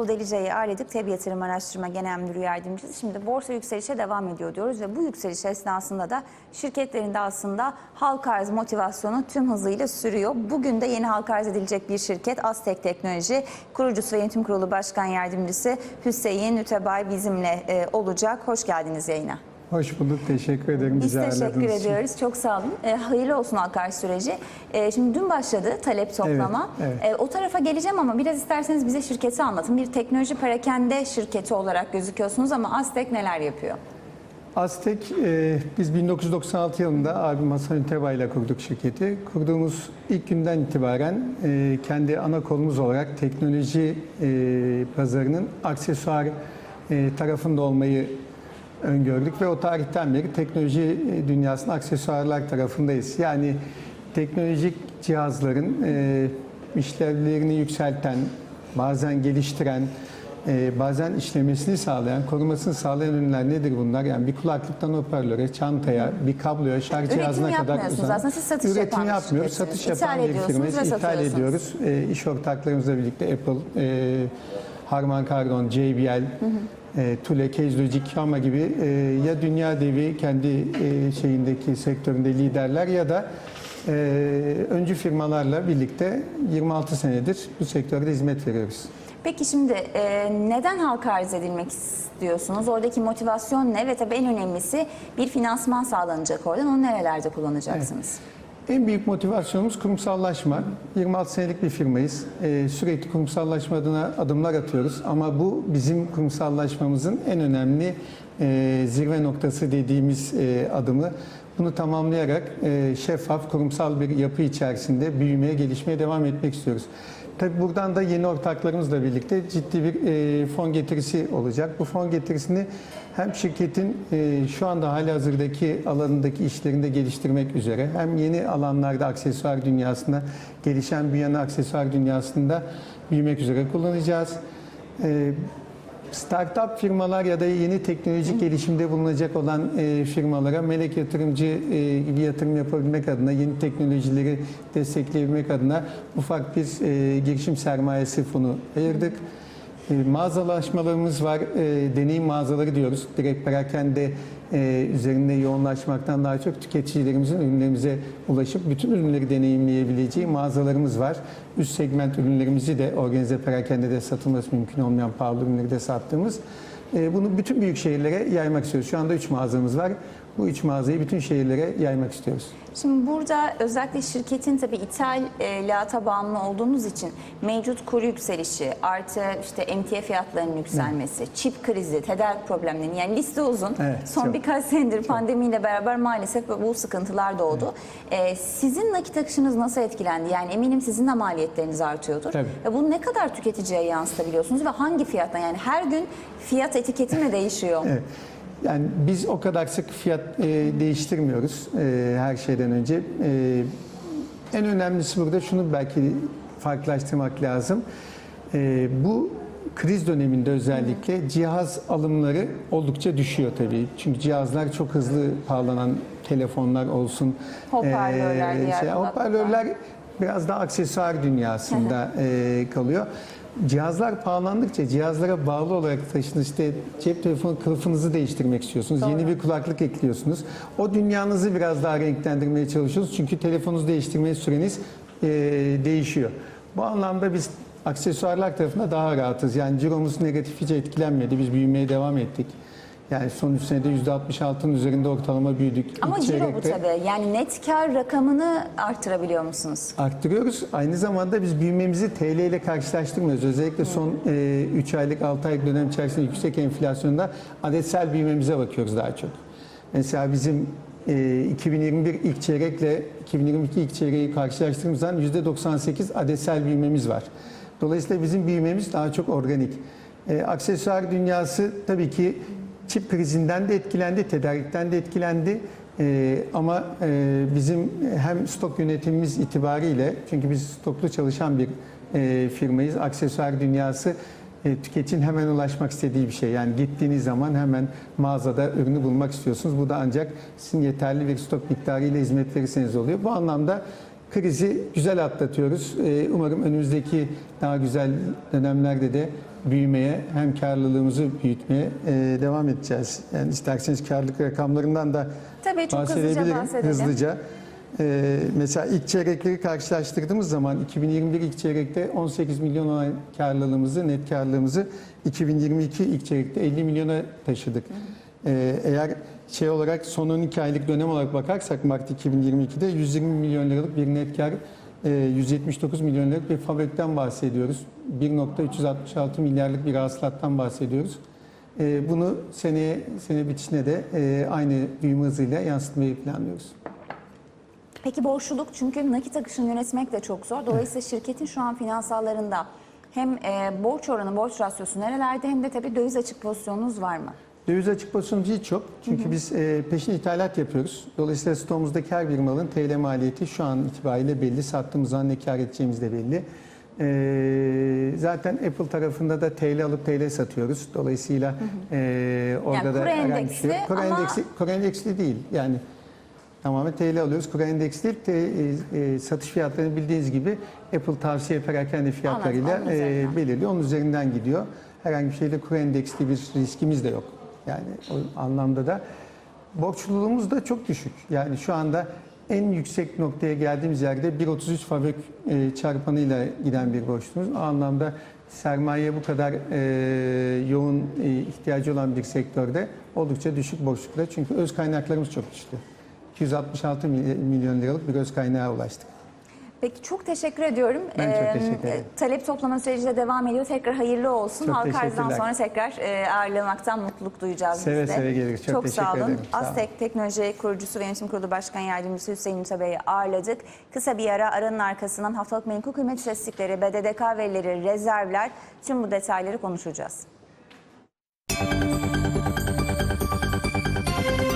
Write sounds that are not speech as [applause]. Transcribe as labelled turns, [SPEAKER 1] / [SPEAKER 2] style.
[SPEAKER 1] Çağlı Delice'yi ağırladık. TEB Yatırım Araştırma Genel Müdürü Yardımcısı. Şimdi borsa yükselişe devam ediyor diyoruz ve bu yükseliş esnasında da şirketlerin de aslında halka arz motivasyonu tüm hızıyla sürüyor. Bugün de yeni halka arz edilecek bir şirket Aztek Teknoloji kurucusu ve yönetim kurulu başkan yardımcısı Hüseyin Ütebay bizimle e, olacak. Hoş geldiniz yayına.
[SPEAKER 2] Hoş bulduk. Teşekkür ederim
[SPEAKER 1] Biz
[SPEAKER 2] bizi
[SPEAKER 1] teşekkür
[SPEAKER 2] için.
[SPEAKER 1] ediyoruz. Çok sağ olun. E, hayırlı olsun halka arz süreci. E, şimdi dün başladı talep toplama.
[SPEAKER 2] Evet, evet.
[SPEAKER 1] E, o tarafa geleceğim ama biraz isterseniz bize şirketi anlatın. Bir teknoloji perakende şirketi olarak gözüküyorsunuz ama Aztek neler yapıyor?
[SPEAKER 2] Aztek, e, biz 1996 yılında abim Hasan Üntebay ile kurduk şirketi. Kurduğumuz ilk günden itibaren e, kendi ana kolumuz olarak teknoloji e, pazarının aksesuar e, tarafında olmayı öngördük ve o tarihten beri teknoloji e, dünyasının aksesuarlar tarafındayız. Yani teknolojik cihazların e, işlevlerini yükselten, bazen geliştiren, e, bazen işlemesini sağlayan, korumasını sağlayan ürünler nedir bunlar? Yani bir kulaklıktan hoparlöre, çantaya, bir kabloya, şarj
[SPEAKER 1] Üretim
[SPEAKER 2] cihazına kadar uzanan-
[SPEAKER 1] aslında, siz satış
[SPEAKER 2] Üretim
[SPEAKER 1] yapan
[SPEAKER 2] yapmıyoruz, satış yapan bir firmayız. İthal ediyoruz. E, iş ortaklarımızla birlikte Apple, e, Harman Kardon, JBL, e, Thule, Case Logic, Yama gibi e, ya dünya devi kendi e, şeyindeki sektöründe liderler ya da e, öncü firmalarla birlikte 26 senedir bu sektörde hizmet veriyoruz.
[SPEAKER 1] Peki şimdi e, neden halka arz edilmek istiyorsunuz? Oradaki motivasyon ne? Ve tabii en önemlisi bir finansman sağlanacak oradan. Onu nerelerde kullanacaksınız?
[SPEAKER 2] En büyük motivasyonumuz kurumsallaşma. 26 senelik bir firmayız. Ee, sürekli kurumsallaşma adına adımlar atıyoruz. Ama bu bizim kurumsallaşmamızın en önemli e, zirve noktası dediğimiz e, adımı. Bunu tamamlayarak e, şeffaf, kurumsal bir yapı içerisinde büyümeye, gelişmeye devam etmek istiyoruz. Tabii buradan da yeni ortaklarımızla birlikte ciddi bir e, fon getirisi olacak. Bu fon getirisini hem şirketin e, şu anda hali hazırdaki alanındaki işlerinde geliştirmek üzere hem yeni alanlarda aksesuar dünyasında gelişen büyüyen aksesuar dünyasında büyümek üzere kullanacağız. E, Startup firmalar ya da yeni teknolojik gelişimde bulunacak olan e, firmalara melek yatırımcı e, gibi yatırım yapabilmek adına, yeni teknolojileri destekleyebilmek adına ufak bir e, girişim sermayesi fonu ayırdık. E, mağazalaşmalarımız var, e, deneyim mağazaları diyoruz. Direkt perakende e, üzerinde yoğunlaşmaktan daha çok tüketicilerimizin ürünlerimize ulaşıp bütün ürünleri deneyimleyebileceği mağazalarımız var. Üst segment ürünlerimizi de organize perakende de satılması mümkün olmayan pahalı ürünleri de sattığımız. E, bunu bütün büyük şehirlere yaymak istiyoruz. Şu anda 3 mağazamız var. Bu üç mağazayı bütün şehirlere yaymak istiyoruz.
[SPEAKER 1] Şimdi burada özellikle şirketin tabii ithalata bağımlı olduğunuz için mevcut kuru yükselişi artı işte emtia fiyatlarının yükselmesi, çip krizi, tedarik problemleri yani liste uzun.
[SPEAKER 2] Evet,
[SPEAKER 1] Son
[SPEAKER 2] çok.
[SPEAKER 1] birkaç senedir pandemiyle beraber maalesef bu sıkıntılar doğdu. Ee, sizin nakit akışınız nasıl etkilendi? Yani eminim sizin de maliyetleriniz artıyordur.
[SPEAKER 2] Tabii.
[SPEAKER 1] Ve bunu ne kadar tüketiciye yansıtabiliyorsunuz ve hangi fiyattan? Yani her gün fiyat etiketi mi [laughs] değişiyor?
[SPEAKER 2] Evet. Yani biz o kadar sık fiyat e, değiştirmiyoruz e, her şeyden önce. E, en önemlisi burada şunu belki farklılaştırmak lazım. E, bu kriz döneminde özellikle cihaz alımları oldukça düşüyor tabii. Çünkü cihazlar çok hızlı pahalanan telefonlar olsun.
[SPEAKER 1] Hoparlörler, diğer kulaklıklar.
[SPEAKER 2] hoparlörler biraz daha aksesuar dünyasında e, kalıyor. Cihazlar pahalandıkça cihazlara bağlı olarak taşınız işte cep telefonu kılıfınızı değiştirmek istiyorsunuz.
[SPEAKER 1] Doğru.
[SPEAKER 2] Yeni bir kulaklık ekliyorsunuz. O dünyanızı biraz daha renklendirmeye çalışıyorsunuz. Çünkü telefonunuzu değiştirmeye süreniz e, değişiyor. Bu anlamda biz aksesuarlar tarafında daha rahatız. Yani ciromuz negatif hiç etkilenmedi. Biz büyümeye devam ettik. Yani son 3 senede %66'nın üzerinde ortalama büyüdük.
[SPEAKER 1] Ama
[SPEAKER 2] İlk
[SPEAKER 1] ciro bu tabii. Yani net kar rakamını artırabiliyor musunuz?
[SPEAKER 2] arttırıyoruz. Aynı zamanda biz büyümemizi TL ile karşılaştırmıyoruz. Özellikle son 3 aylık 6 aylık dönem içerisinde yüksek enflasyonda adetsel büyümemize bakıyoruz daha çok. Mesela bizim e, 2021 ilk çeyrekle 2022 ilk çeyreği karşılaştırdığımız zaman %98 adetsel büyümemiz var. Dolayısıyla bizim büyümemiz daha çok organik. E, aksesuar dünyası tabii ki çip krizinden de etkilendi, tedarikten de etkilendi. Ee, ama e, bizim hem stok yönetimimiz itibariyle çünkü biz stoklu çalışan bir e, firmayız. Aksesuar dünyası e, tüketicinin hemen ulaşmak istediği bir şey. Yani gittiğiniz zaman hemen mağazada ürünü bulmak istiyorsunuz. Bu da ancak sizin yeterli bir stok miktarıyla hizmet verirseniz oluyor. Bu anlamda krizi güzel atlatıyoruz. E, umarım önümüzdeki daha güzel dönemlerde de büyümeye hem karlılığımızı büyütmeye e, devam edeceğiz. Yani isterseniz karlılık rakamlarından da
[SPEAKER 1] Tabii, çok hızlıca
[SPEAKER 2] bahsedebilirim.
[SPEAKER 1] bahsedelim.
[SPEAKER 2] Hızlıca. E, mesela ilk çeyrekleri karşılaştırdığımız zaman 2021 ilk çeyrekte 18 milyon olan karlılığımızı, net karlılığımızı 2022 ilk çeyrekte 50 milyona taşıdık. E, eğer şey olarak son 12 aylık dönem olarak bakarsak Mart 2022'de 120 milyon liralık bir net kar, e, 179 milyon liralık bir fabrikten bahsediyoruz. 1.366 milyarlık bir hasılattan bahsediyoruz. E, Bunu seneye sene bitişine de e, aynı büyüme hızıyla yansıtmayı planlıyoruz.
[SPEAKER 1] Peki borçluluk çünkü nakit akışını yönetmek de çok zor. Dolayısıyla şirketin şu an finansallarında hem e, borç oranı, borç rasyosu nerelerde hem de tabii döviz açık pozisyonunuz var mı?
[SPEAKER 2] Döviz açık pozisyonumuz hiç yok. Çünkü biz e, peşin ithalat yapıyoruz. Dolayısıyla stoğumuzdaki her bir malın TL maliyeti şu an itibariyle belli. Sattığımız zaman ne kar edeceğimiz de belli. E, zaten Apple tarafında da TL alıp TL satıyoruz. Dolayısıyla e, orada
[SPEAKER 1] Yani
[SPEAKER 2] da
[SPEAKER 1] kuru endeksli
[SPEAKER 2] şey. Kuru,
[SPEAKER 1] ama-
[SPEAKER 2] endeksli, kuru endeksli değil. Yani tamamen TL alıyoruz. Kuru endeksli değil. Te- e, e, satış fiyatlarını bildiğiniz gibi Apple tavsiye perakende fiyatlarıyla e, belirliyor. Onun üzerinden gidiyor. Herhangi bir şeyde kuru endeksli bir riskimiz de yok. Yani o anlamda da borçluluğumuz da çok düşük. Yani şu anda en yüksek noktaya geldiğimiz yerde 1.33 fabrik e, çarpanıyla giden bir borçluluğumuz. O anlamda sermayeye bu kadar e, yoğun e, ihtiyacı olan bir sektörde oldukça düşük borçlukta. Çünkü öz kaynaklarımız çok güçlü. 266 mily- milyon liralık bir öz kaynağa ulaştık.
[SPEAKER 1] Peki çok teşekkür ediyorum.
[SPEAKER 2] Ben çok
[SPEAKER 1] Ee,
[SPEAKER 2] teşekkür ederim.
[SPEAKER 1] Talep toplama süreci de devam ediyor. Tekrar hayırlı olsun.
[SPEAKER 2] Çok
[SPEAKER 1] Halk arzdan sonra tekrar e, ağırlamaktan mutluluk duyacağız
[SPEAKER 2] Seve
[SPEAKER 1] biz de.
[SPEAKER 2] seve geliriz. Çok
[SPEAKER 1] sağ
[SPEAKER 2] teşekkür
[SPEAKER 1] olun.
[SPEAKER 2] ederim. Sağ olun.
[SPEAKER 1] Aztek Teknoloji Kurucusu ve Yönetim Kurulu Başkan Yardımcısı Hüseyin Tabey'i ağırladık. Kısa bir ara aranın arkasından haftalık menkul kıymet istatistikleri, BDDK verileri, rezervler tüm bu detayları konuşacağız.